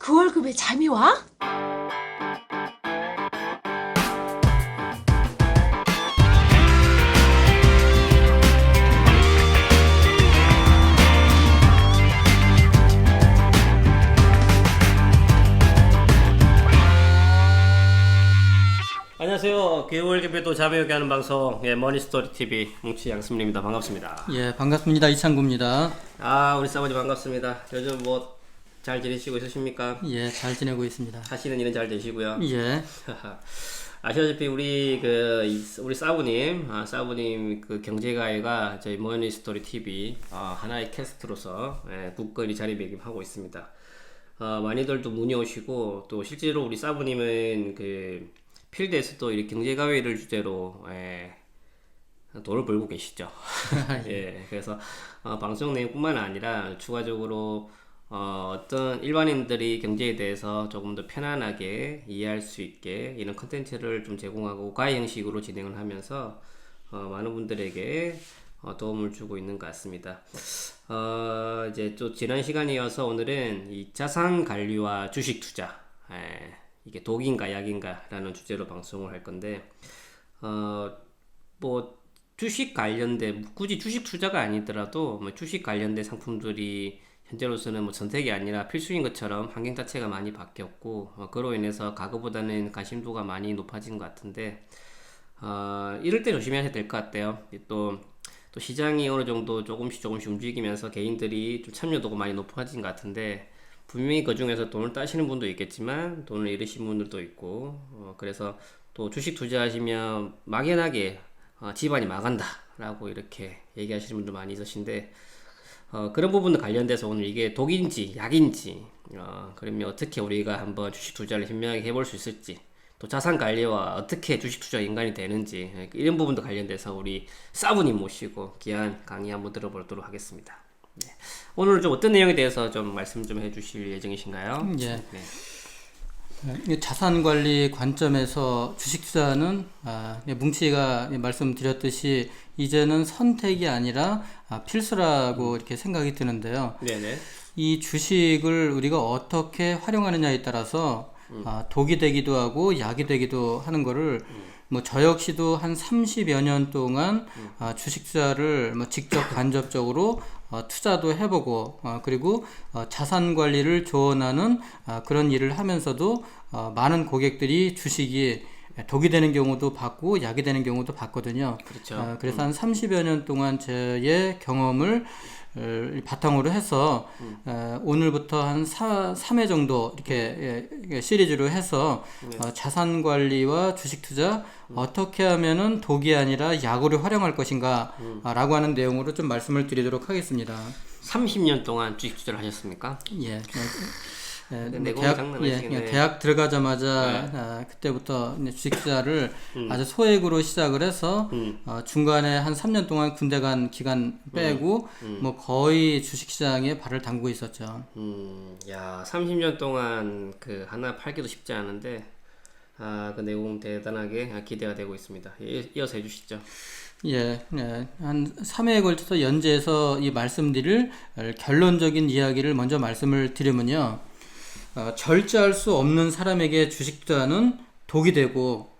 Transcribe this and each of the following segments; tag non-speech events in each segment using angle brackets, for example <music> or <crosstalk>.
그 월급에 잠이 와? 안녕하세요. 개월 개배도 자매에게 하는 방송 예, 머니스토리 TV 뭉치 양승민입니다. 반갑습니다. 예, 반갑습니다. 이창구입니다. 아 우리 사모님 반갑습니다. 요즘 뭐 잘 지내시고 있으십니까? 예, 잘 지내고 있습니다. 하시는 일은 잘 되시고요. 예, 아시다시피 우리 그 이- 우리 사부님, 아, 사부님 그 경제가해가 저희 머니스토리 TV 아, 하나의 캐스트로서 예, 굳건히 자리매김하고 있습니다. 어, 많이들도 문의 오시고 또 실제로 우리 사부님은 그 필드에서도 이 경제가회를 주제로 예, 돈을 벌고 계시죠. <laughs> <laughs> 예, 그래서 어, 방송 내용뿐만 아니라 추가적으로 어, 어떤 일반인들이 경제에 대해서 조금 더 편안하게 이해할 수 있게 이런 컨텐츠를 좀 제공하고 과외 형식으로 진행을 하면서 어, 많은 분들에게 어, 도움을 주고 있는 것 같습니다. 어, 이제 또 지난 시간이어서 오늘은 이 자산 관리와 주식 투자, 예, 이게 독인가 약인가라는 주제로 방송을 할 건데, 어, 뭐 주식 관련된 굳이 주식 투자가 아니더라도 뭐 주식 관련된 상품들이 현재로서는 뭐 선택이 아니라 필수인 것처럼 환경 자체가 많이 바뀌었고 어, 그로 인해서 과거보다는 관심도가 많이 높아진 것 같은데 어, 이럴 때 조심해야 될 것 같아요. 또, 또 시장이 어느 정도 조금씩 조금씩 움직이면서 개인들이 좀 참여도가 많이 높아진 것 같은데 분명히 그 중에서 돈을 따시는 분도 있겠지만 돈을 잃으신 분들도 있고 어, 그래서 또 주식 투자하시면 막연하게 어, 집안이 망한다라고 이렇게 얘기하시는 분도 많이 있으신데 어, 그런 부분도 관련돼서 오늘 이게 독인지 약인지 어, 그러면 어떻게 우리가 한번 주식 투자를 현명하게 해볼 수 있을지 또 자산 관리와 어떻게 주식 투자 인간이 되는지 예, 이런 부분도 관련돼서 우리 사부님 모시고 귀한 강의 한번 들어보도록 하겠습니다. 네. 오늘 좀 어떤 내용에 대해서 좀 말씀 좀 해주실 예정이신가요? 예. 네. 이 자산 관리 관점에서 주식 투자는 아, 예, 뭉치가 말씀드렸듯이 이제는 선택이 아니라 아, 필수라고 이렇게 생각이 드는데요. 네네. 이 주식을 우리가 어떻게 활용하느냐에 따라서 아, 독이 되기도 하고 약이 되기도 하는 거를 뭐저 역시도 한 30여 년 동안 아, 주식 투자를 뭐 직접 <coughs> 간접적으로 어, 투자도 해보고 어, 그리고 어, 자산 관리를 조언하는 아, 그런 일을 하면서도 어, 많은 고객들이 주식이 독이 되는 경우도 봤고 약이 되는 경우도 봤거든요. 그렇죠. 어, 그래서 한 30여 년 동안 저의 경험을 어, 바탕으로 해서 어, 오늘부터 한 4, 3회 정도 이렇게 예, 예, 시리즈로 해서 어, 자산 관리와 주식 투자 어떻게 하면은 독이 아니라 약으로 활용할 것인가 아, 라고 하는 내용으로 좀 말씀을 드리도록 하겠습니다. 30년 동안 주식 투자를 하셨습니까? 예. 근데 뭐 대학, 장난 예. 예, 대학 들어가자마자 아, 그때부터 주식 투자를 아주 소액으로 시작을 해서 음. 어, 중간에 한 3년 동안 군대 간 기간 빼고 뭐 거의 주식 시장에 발을 담그고 있었죠. 음, 야, 30년 동안 그 하나 팔기도 쉽지 않은데, 아, 그 내용 대단하게 기대가 되고 있습니다. 이- 이어서 해주시죠. 예, 예, 한 3회에 걸쳐서 연재해서 이 말씀드릴 결론적인 이야기를 먼저 말씀을 드리면요. 어, 절제할 수 없는 사람에게 주식 투자는 독이 되고,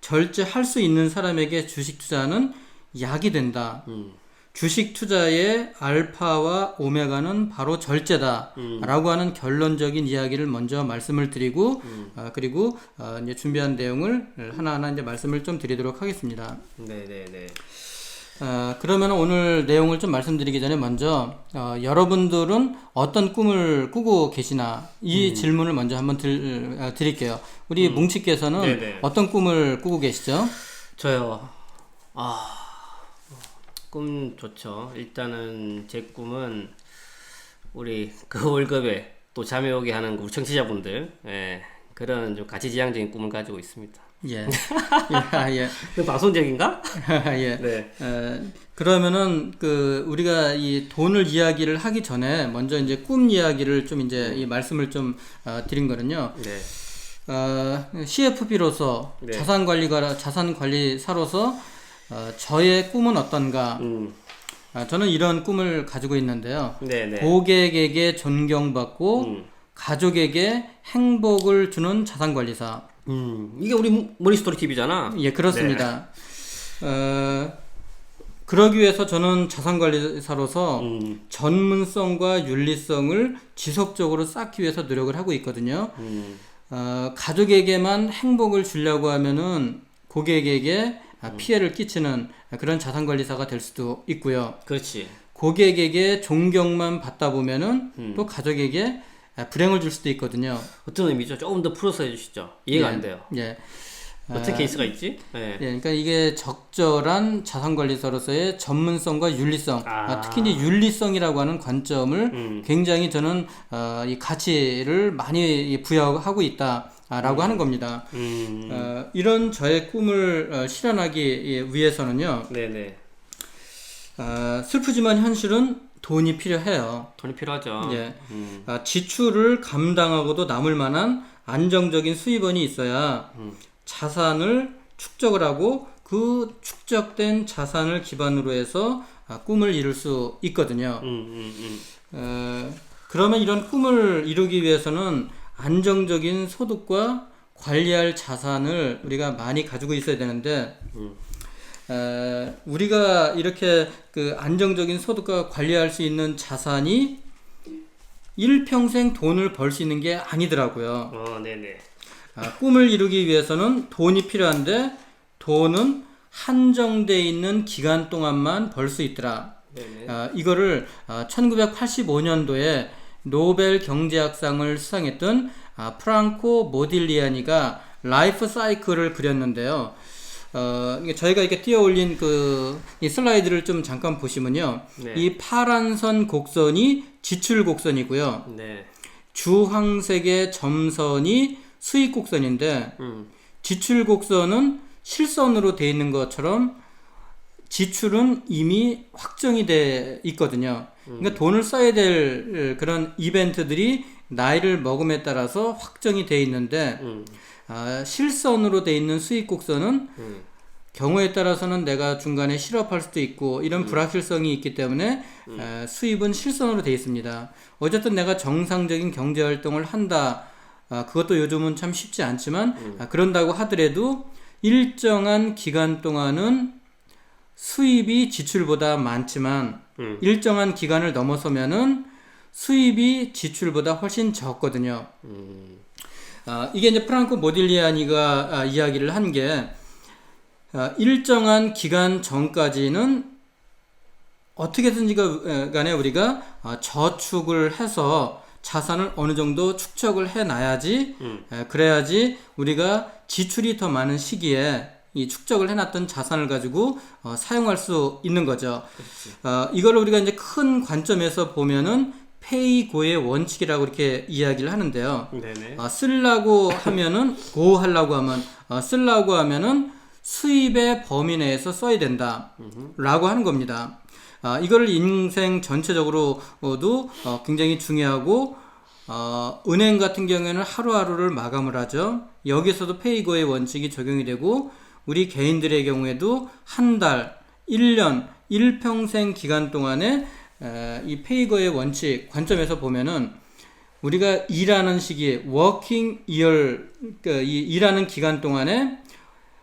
절제할 수 있는 사람에게 주식 투자는 약이 된다. 음, 주식 투자의 알파와 오메가는 바로 절제다. 라고 하는 결론적인 이야기를 먼저 말씀을 드리고, 어, 그리고 어, 이제 준비한 내용을 하나하나 이제 말씀을 좀 드리도록 하겠습니다. 네 네 네. 어, 그러면 오늘 내용을 좀 말씀드리기 전에 먼저 어, 여러분들은 어떤 꿈을 꾸고 계시나 이 음. 질문을 먼저 한번 들, 어, 드릴게요. 우리 뭉치께서는 네네. 어떤 꿈을 꾸고 계시죠? 저요. 아, 꿈 좋죠. 일단은 제 꿈은 우리 그 월급에 또 잠이 오게 하는 우리 청취자분들, 예, 그런 좀 가치지향적인 꿈을 가지고 있습니다. 예, 예, 예, 그 방송적인가? <laughs> 예. 네. 에, 그러면은 그 우리가 이 돈을 이야기를 하기 전에 먼저 이제 꿈 이야기를 좀 이제 이 말씀을 좀 어, 드린 거는요. 네. 어, CFP로서 네. 자산 관리가 자산 관리사로서 어, 저의 꿈은 어떤가? 음, 아, 저는 이런 꿈을 가지고 있는데요. 네네. 고객에게 존경받고 음, 가족에게 행복을 주는 자산 관리사. 음, 이게 우리 머니스토리 TV잖아. 예, 그렇습니다. 어, 그러기 위해서 저는 자산관리사로서 음, 전문성과 윤리성을 지속적으로 쌓기 위해서 노력을 하고 있거든요. 음, 어, 가족에게만 행복을 주려고 하면은 고객에게 아, 피해를 끼치는 그런 자산관리사가 될 수도 있고요. 그렇지. 고객에게 존경만 받다 보면은 음. 또 가족에게 아, 불행을 줄 수도 있거든요. 어떤 의미죠? 조금 더 풀어서 해주시죠. 이해가 안 돼요. 예. 어떤 케이스가 있지? 네. 예, 그러니까 이게 적절한 자산관리사로서의 전문성과 윤리성, 아. 아, 특히 이제 윤리성이라고 하는 관점을 음. 굉장히 저는 어, 이 가치를 많이 부여하고 있다 라고 하는 겁니다. 음, 어, 이런 저의 꿈을 어, 실현하기 위해서는요, 네네. 어, 슬프지만 현실은 돈이 필요해요. 돈이 필요하죠. 예. 음, 아, 지출을 감당하고도 남을 만한 안정적인 수입원이 있어야 음. 자산을 축적을 하고 그 축적된 자산을 기반으로 해서 아, 꿈을 이룰 수 있거든요. 음, 음, 음. 어, 그러면 이런 꿈을 이루기 위해서는 안정적인 소득과 관리할 자산을 우리가 많이 가지고 있어야 되는데 음. 에, 우리가 이렇게 그 안정적인 소득과 관리할 수 있는 자산이 일평생 돈을 벌 수 있는 게 아니더라고요. 어, 네네. 아, 꿈을 이루기 위해서는 돈이 필요한데 돈은 한정돼 있는 기간 동안만 벌 수 있더라. 네네. 아, 이거를 1985년도에 노벨 경제학상을 수상했던 아, 프랑코 모딜리아니가 라이프 사이클을 그렸는데요. 어, 저희가 이렇게 띄어 올린 그, 이 슬라이드를 좀 잠깐 보시면요. 네. 이 파란 선 곡선이 지출 곡선이고요. 네. 주황색의 점선이 수익 곡선인데, 음, 지출 곡선은 실선으로 돼 있는 것처럼 지출은 이미 확정이 돼 있거든요. 그러니까 돈을 써야 될 그런 이벤트들이 나이를 먹음에 따라서 확정이 돼 있는데 음, 아, 실선으로 돼 있는 수익 곡선은 음. 경우에 따라서는 내가 중간에 실업할 수도 있고 이런 불확실성이 있기 때문에 에, 수입은 실선으로 돼 있습니다. 어쨌든 내가 정상적인 경제 활동을 한다. 아, 그것도 요즘은 참 쉽지 않지만 아, 그런다고 하더라도 일정한 기간 동안은 수입이 지출보다 많지만 음. 일정한 기간을 넘어서면은 수입이 지출보다 훨씬 적거든요. 음. 아, 이게 이제 프랑코 모딜리아니가 아, 이야기를 한게 아, 일정한 기간 전까지는 어떻게든지 가- 간에 우리가 아, 저축을 해서 자산을 어느 정도 축적을 해 놔야지 음. 에, 그래야지 우리가 지출이 더 많은 시기에 이 축적을 해놨던 자산을 가지고 어, 사용할 수 있는 거죠. 어, 이걸 우리가 이제 큰 관점에서 보면은 페이고의 원칙이라고 이렇게 이야기를 하는데요. 네네. 아, 쓰려고 하면은 <laughs> 고 하려고 하면 어, 쓰려고 하면은 수입의 범위 내에서 써야 된다라고 하는 겁니다. 아, 이거를 인생 전체적으로도 어, 굉장히 중요하고 어, 은행 같은 경우에는 하루하루를 마감을 하죠. 여기서도 페이고의 원칙이 적용이 되고 우리 개인들의 경우에도 한 달, 1년, 일평생 기간 동안에 에, 이 페이거의 원칙 관점에서 보면은 우리가 일하는 시기, 워킹 이열, 그, 이 일하는 기간 동안에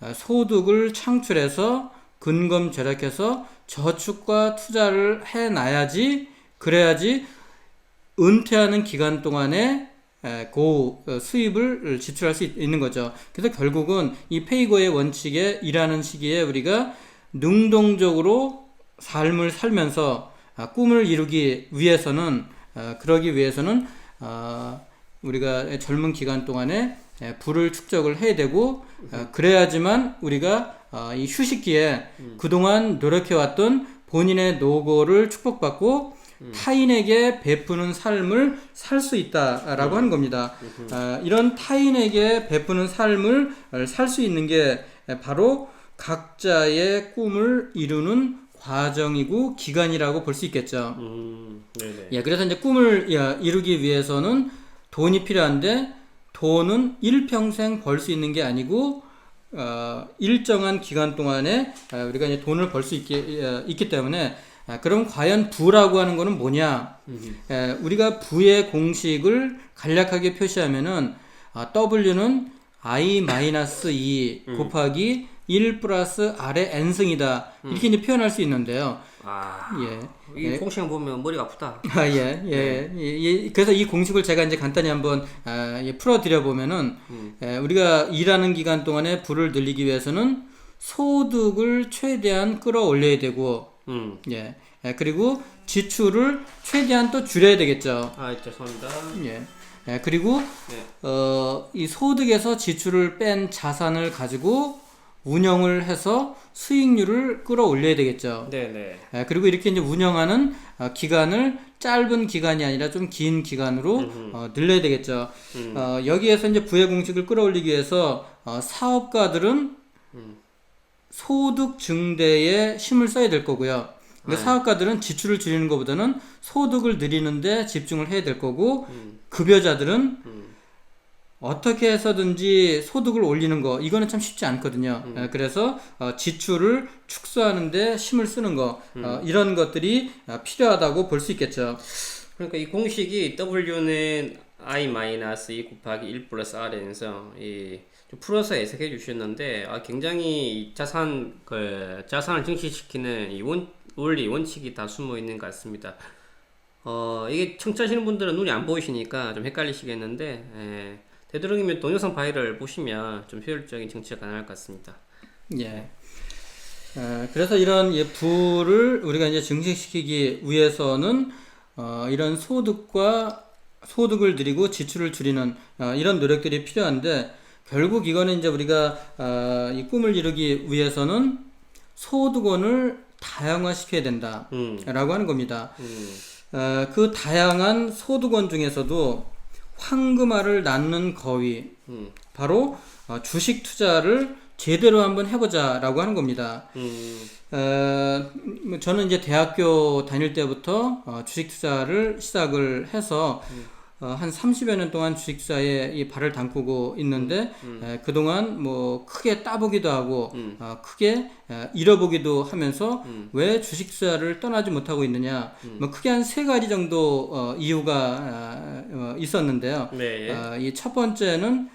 어, 소득을 창출해서 근검 절약해서 저축과 투자를 해 놔야지, 그래야지 은퇴하는 기간 동안에 에, 고 어, 수입을 지출할 수 있- 있는 거죠. 그래서 결국은 이 페이거의 원칙에 일하는 시기에 우리가 능동적으로 삶을 살면서 아, 꿈을 이루기 위해서는 아, 그러기 위해서는 아, 우리가 젊은 기간 동안에 에, 부를 축적을 해야 되고 아, 그래야지만 우리가 아, 이 휴식기에 그동안 노력해왔던 본인의 노고를 축복받고 타인에게 베푸는 삶을 살 수 있다라고 하는 겁니다. 아, 이런 타인에게 베푸는 삶을 살 수 있는 게 바로 각자의 꿈을 이루는 과정이고 기간이라고 볼 수 있겠죠. 음, 네네. 예, 그래서 이제 꿈을 야, 이루기 위해서는 돈이 필요한데 돈은 일평생 벌 수 있는 게 아니고 어, 일정한 기간 동안에 어, 우리가 이제 돈을 벌 수 있기, 어, 있기 때문에 아, 그럼 과연 부라고 하는 거는 뭐냐? 에, 우리가 부의 공식을 간략하게 표시하면은 아, W는 i-2 곱하기 1 플러스 R의 n승이다. 이렇게 이제 표현할 수 있는데요. 아, 예. 이 공식 보면 머리가 아프다. 아, 예, 예, 예, 예. 그래서 이 공식을 제가 이제 간단히 한번 아, 예, 풀어드려 보면은 예, 우리가 일하는 기간 동안에 부를 늘리기 위해서는 소득을 최대한 끌어올려야 되고, 음. 예, 예, 그리고 지출을 최대한 또 줄여야 되겠죠. 아, 죄송합니다. 예. 예, 그리고 네. 어, 이 소득에서 지출을 뺀 자산을 가지고 운영을 해서 수익률을 끌어올려야 되겠죠. 네, 네. 예, 그리고 이렇게 이제 운영하는 어, 기간을 짧은 기간이 아니라 좀 긴 기간으로 어, 늘려야 되겠죠. 음. 어, 여기에서 이제 부의 공식을 끌어올리기 위해서 어, 사업가들은 음. 소득 증대에 힘을 써야 될 거고요. 근데 네. 사업가들은 지출을 줄이는 것보다는 소득을 늘리는데 집중을 해야 될 거고 음. 급여자들은 음. 어떻게 해서든지 소득을 올리는 거 이거는 참 쉽지 않거든요. 음. 에, 그래서 어, 지출을 축소하는데 힘을 쓰는 거 음. 어, 이런 것들이 어, 필요하다고 볼 수 있겠죠. 그러니까 이 공식이 W는 i-2 곱하기 1 플러스 R에서 이좀 풀어서 해석해 주셨는데 아, 굉장히 이 자산 그 자산을 증식시키는 이 원, 원리 원칙이 다 숨어 있는 것 같습니다. 어 이게 청취하시는 분들은 눈이 안 보이시니까 좀 헷갈리시겠는데 예, 되도록이면 동영상 파일을 보시면 좀 효율적인 정치가 가능할 것 같습니다. 예. 에, 그래서 이런 예, 부를 우리가 이제 증식시키기 위해서는 어, 이런 소득과 소득을 늘리고 지출을 줄이는 어, 이런 노력들이 필요한데 결국 이거는 이제 우리가 어, 이 꿈을 이루기 위해서는 소득원을 다양화시켜야 된다라고 음, 하는 겁니다. 음, 어, 그 다양한 소득원 중에서도 황금알을 낳는 거위. 음, 바로 어, 주식 투자를 제대로 한번 해보자라고 하는 겁니다. 음, 어, 뭐 저는 이제 대학교 다닐 때부터 어, 주식 투자를 시작을 해서 어, 한 30여 년 동안 주식 투자에 이 발을 담그고 있는데 에, 그동안 뭐 크게 따보기도 하고 음. 어, 크게 에, 잃어보기도 하면서 음. 왜 주식 투자를 떠나지 못하고 있느냐 뭐 크게 한 세 가지 정도 어, 이유가 아, 어, 있었는데요. 네, 예. 아, 이첫 번째는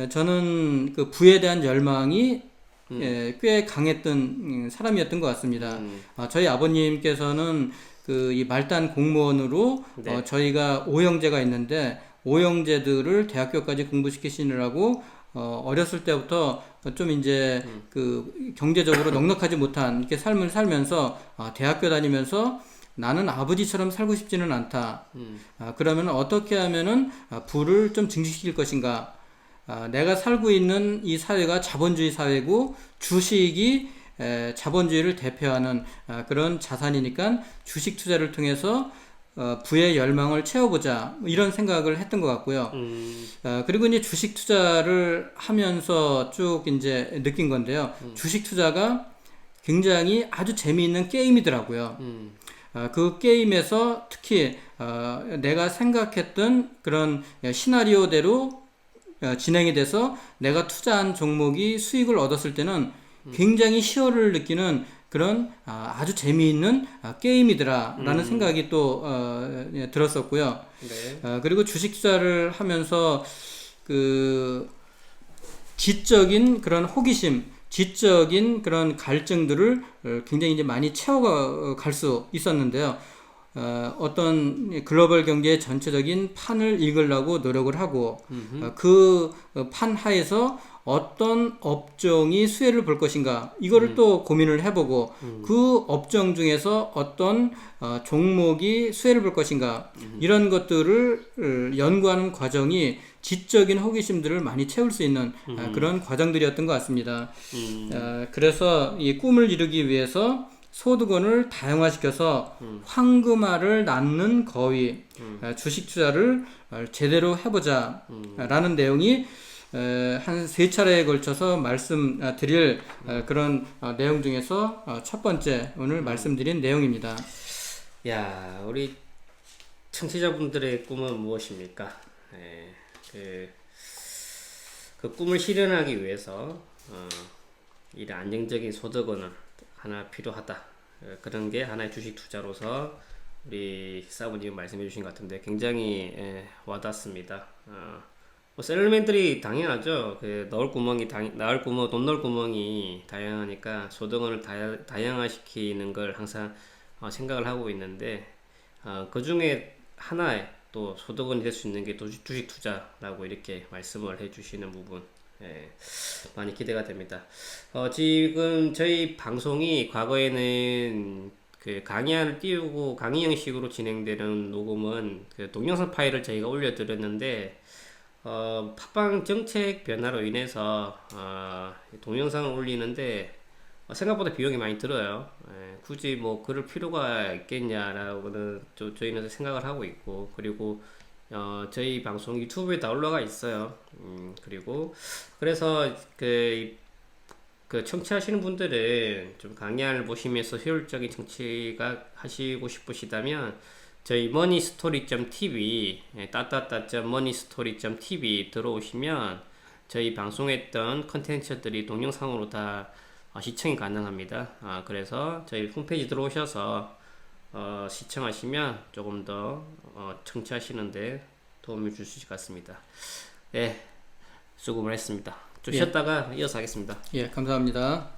에, 저는 그 부에 대한 열망이 예, 꽤 강했던 음, 사람이었던 것 같습니다. 음, 아, 저희 아버님께서는 그 이 말단 공무원으로 네. 어, 저희가 오형제가 있는데 오형제들을 대학교까지 공부시키시느라고 어, 어렸을 때부터 좀 이제 음. 그 경제적으로 넉넉하지 못한 이렇게 삶을 살면서 아, 대학교 다니면서 나는 아버지처럼 살고 싶지는 않다. 음, 아, 그러면 어떻게 하면은 아, 부를 좀 증식시킬 것인가? 아, 내가 살고 있는 이 사회가 자본주의 사회고 주식이 에, 자본주의를 대표하는 아, 그런 자산이니까 주식 투자를 통해서 어, 부의 열망을 채워보자 뭐 이런 생각을 했던 것 같고요. 음, 어, 그리고 이제 주식 투자를 하면서 쭉 이제 느낀 건데요. 주식 투자가 굉장히 아주 재미있는 게임이더라고요. 음, 어, 그 게임에서 특히 어, 내가 생각했던 그런 시나리오대로 어, 진행이 돼서 내가 투자한 종목이 수익을 얻었을 때는 굉장히 희열을 느끼는 그런 아, 아주 재미있는 아, 게임이더라라는 생각이 또 어, 예, 들었었고요. 네, 어, 그리고 주식 투자를 하면서 그 지적인 그런 호기심, 지적인 그런 갈증들을 어, 굉장히 이제 많이 채워갈 수 있었는데요. 어, 어떤 글로벌 경제의 전체적인 판을 읽으려고 노력을 하고 어, 그판 하에서 어떤 업종이 수혜를 볼 것인가? 이거를 또 고민을 해보고 그 업종 중에서 어떤 어, 종목이 수혜를 볼 것인가? 이런 것들을 어, 연구하는 과정이 지적인 호기심들을 많이 채울 수 있는 어, 그런 과정들이었던 것 같습니다. 음, 어, 그래서 이 꿈을 이루기 위해서 소득원을 다양화시켜서 황금알을 낳는 거위 어, 주식 투자를 어, 제대로 해보자라는 내용이 한 세 차례에 걸쳐서 말씀드릴 어, 그런 어, 내용 중에서 어, 첫 번째 오늘 말씀드린 내용입니다. 야, 우리 청취자분들의 꿈은 무엇입니까? 예, 그, 그 꿈을 실현하기 위해서 어, 이 안정적인 소득원을 하나 필요하다. 어, 그런 게 하나의 주식 투자로서 우리 사부님 말씀해 주신 것 같은데 굉장히 예, 와닿습니다. 어, 뭐 셀러맨들이 당연하죠. 그 넣을 구멍이 당, 나을 구멍, 돈 넣을 구멍이 다양하니까 소득원을 다야, 다양화시키는 걸 항상 어, 생각을 하고 있는데 어, 그 중에 하나의 또 소득원이 될 수 있는 게 또 주식 투자라고 이렇게 말씀을 해주시는 부분 예, 많이 기대가 됩니다. 어, 지금 저희 방송이 과거에는 그 강의안을 띄우고 강의 형식으로 진행되는 녹음은 그 동영상 파일을 저희가 올려드렸는데 어, 팟빵 정책 변화로 인해서 어, 동영상을 올리는데 어, 생각보다 비용이 많이 들어요. 예, 굳이 뭐 그럴 필요가 있겠냐라고는 저, 저희는 생각을 하고 있고 그리고 어, 저희 방송 유튜브에 다 올라가 있어요. 음, 그리고 그래서 그, 그 청취하시는 분들은 좀 강의안을 보시면서 효율적인 청취가 하시고 싶으시다면 저희 moneystory.tv 예, 따따따.moneystory.tv 들어오시면 저희 방송했던 컨텐츠들이 동영상으로 다 어, 시청이 가능합니다. 아, 그래서 저희 홈페이지 들어오셔서 어, 시청하시면 조금 더 어, 청취하시는데 도움을 줄수 있을 것 같습니다. 예, 수고를 했습니다. 좀 예. 쉬었다가 이어서 하겠습니다. 예, 감사합니다.